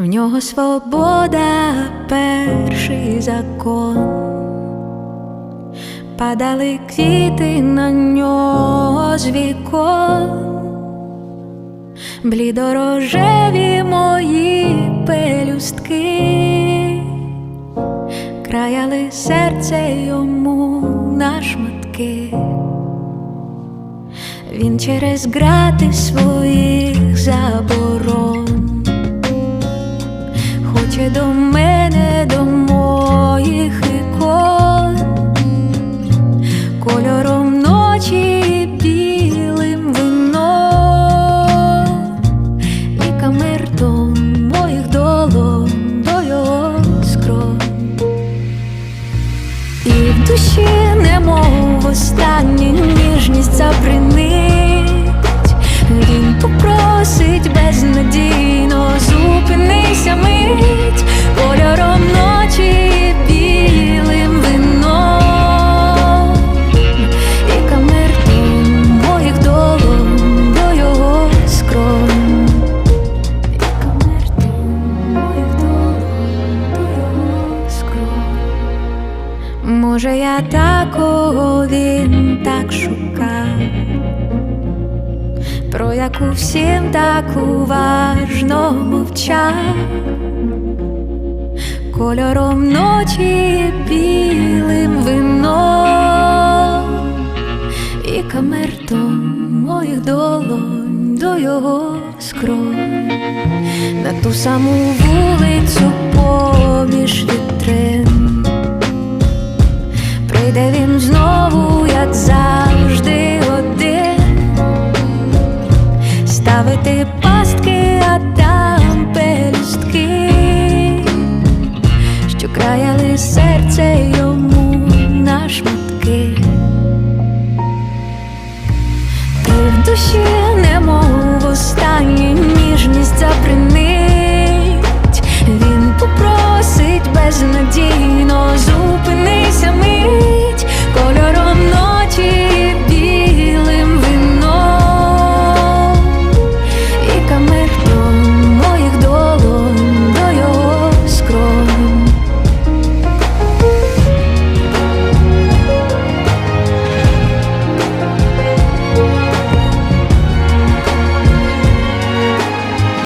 В нього свобода перший закон. Падали квіти на нього з вікон, блідорожеві мої пелюстки, краяли серце йому на шматки. Він через грати своїх заборон хоче до мене, Може, я такого він так шукав, про яку всім так уважно мовчав, кольором ночі білим вином і камертом моїх долонь до його скронь. На ту саму вулицю поміж що серце йому на шматки. ти в душі немов останню